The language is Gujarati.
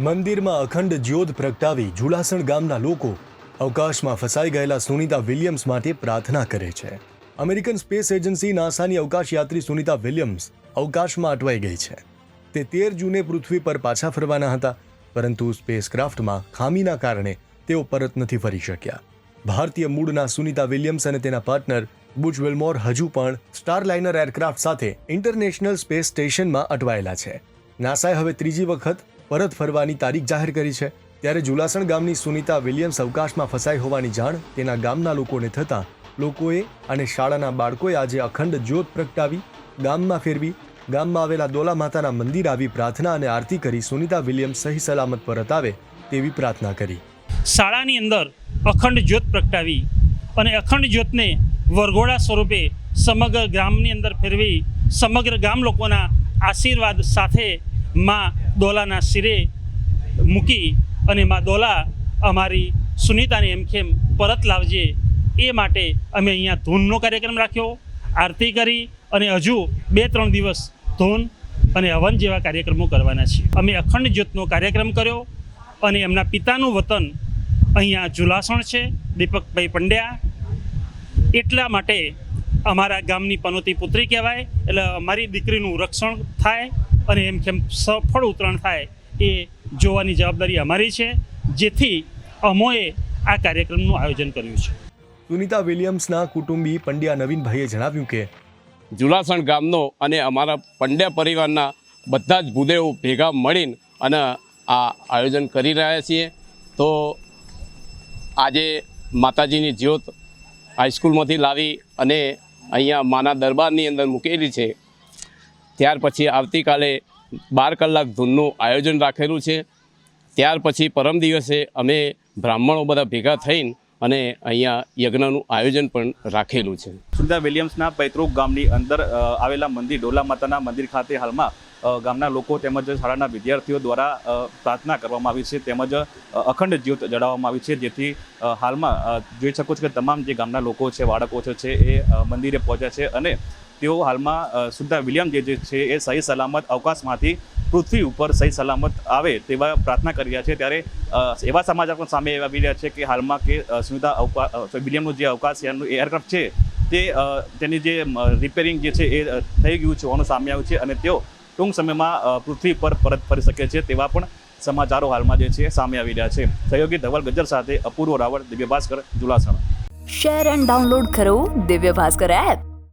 મંદિરમાં અખંડ જ્યોત પ્રગટાવી ઝુલાસણ ગામના લોકો અવકાશમાં ફસાઈ ગયેલા સુનિતા વિલિયમ્સ માટે પ્રાર્થના કરે છે. અમેરિકન સ્પેસ એજન્સી નાસાની અવકાશયાત્રી સુનિતા વિલિયમ્સ અવકાશમાં અટવાઈ ગઈ છે. તે તેર જૂને પૃથ્વી પર પાછા ફરવાના હતા, પરંતુ સ્પેસક્રાફ્ટમાં ખામીના કારણે તેઓ પરત નથી ફરી શક્યા. ભારતીય મૂળના સુનિતા વિલિયમ્સ અને તેના પાર્ટનર બુચ વિલમોર હજુ પણ સ્ટારલાઇનર એરક્રાફ્ટ સાથે ઇન્ટરનેશનલ સ્પેસ સ્ટેશનમાં અટવાયેલા છે. નાસાએ હવે ત્રીજી વખત પરત ફરવાની તારીખ જાહેર કરી છે. ત્યારે જુલાસણ ગામની સુનિતા વિલિયમ્સ અવકાશમાં ફસાઈ હોવાની જાણ તેના ગામના લોકોને થતાં લોકોએ અને શાળાના બાળકોએ આજે અખંડ જ્યોત પ્રગટાવી, ગામમાં ફેરવી, ગામમાં આવેલા દોલા માતાના મંદિર આવી પ્રાર્થના અને આરતી કરી સુનિતા વિલિયમ્સ સહી સલામત પરત આવે તેવી પ્રાર્થના કરી. શાળાની અંદર અખંડ જ્યોત પ્રગટાવી અને અખંડ જ્યોતને વરઘોડા સ્વરૂપે સમગ્ર ગ્રામની અંદર ફેરવી, સમગ્ર ગામ લોકોના આશીર્વાદ સાથે માં દોલાના શિરે મૂકી અને મા દોલા અમારી સુનિતાને એમખેમ પરત લાવજે એ માટે અમે અહીંયા ધૂનનો કાર્યક્રમ રાખ્યો. આરતી કરી અને હજુ બે ત્રણ દિવસ ધૂન અને હવન જેવા કાર્યક્રમો કરવાના છીએ. અમે અખંડ જ્યોતનો કાર્યક્રમ કર્યો અને એમના પિતાનું વતન અહીંયા જુલાસણ છે, દીપકભાઈ પંડ્યા. એટલા માટે અમારા ગામની પનોતી પુત્રી કહેવાય, એટલે અમારી દીકરીનું રક્ષણ થાય અને એમ કેમ સફળ ઉતરણ થાય એ જોવાની જવાબદારી અમારી છે જેથી અમોએ આ કાર્યક્રમનું આયોજન કર્યું છે. સુનિતા વિલિયમ્સના કુટુંબી પંડ્યા નવીનભાઈએ જણાવ્યું કે જુલાસણ ગામનો અને અમારા પંડ્યા પરિવારના બધા જ ભૂદેવો ભેગા મળીને અને આ આયોજન કરી રહ્યા છીએ. તો આજે માતાજીની જ્યોત હાઈસ્કૂલમાંથી લાવી અને અહીંયા માના દરબારની અંદર મૂકેલી છે. ત્યાર પછી આવતીકાલે બાર કલાક ધૂનનું આયોજન રાખેલું છે. ત્યાર પછી પરમ દિવસે અમે બ્રાહ્મણો બધા ભેગા થઈને અને અહીંયા યજ્ઞનું આયોજન પણ રાખેલું છે. સુંદર વિલિયમ્સના પૈતૃક ગામની અંદર આવેલા મંદિર ડોલા માતાના મંદિર ખાતે હાલમાં ગામના લોકો તેમજ શાળાના વિદ્યાર્થીઓ દ્વારા પ્રાર્થના કરવામાં આવી છે. તેમજ અખંડ જ્યોત જડાવવામાં આવી છે. જેથી હાલમાં જોઈ શકો છો કે તમામ જે ગામના લોકો છે બાળકો છે એ મંદિરે પહોંચ્યા છે અને તેઓ હાલમાં અ, વિલિયમ જે છે એ સહી સલામત અવકાશમાંથી પૃથ્વી ઉપર સહી સલામત આવે તેવા પ્રાર્થના કરી રહ્યા છે. ત્યારે એવા સમાચાર પણ સામે આવી રહ્યા છે કે હાલમાં કે સુનિતા અવકાશ વિલિયમનું જે અવકાશયાનનું એરક્રાફ્ટ છે તે તેની જે રિપેરિંગ જે છે એ થઈ ગયું છે હોવાનું સામે આવ્યું છે અને તેઓ ટૂંક સમયમાં પૃથ્વી પર પરત ફરી શકે છે તેવા પણ સમાચારો હાલમાં જે છે સામે આવી રહ્યા છે. સહયોગી ધવલ ગજ્જર સાથે Apurva Raval Divya Bhaskar Julasan. Share and download કરો દિવ્ય ભાસ્કર એપ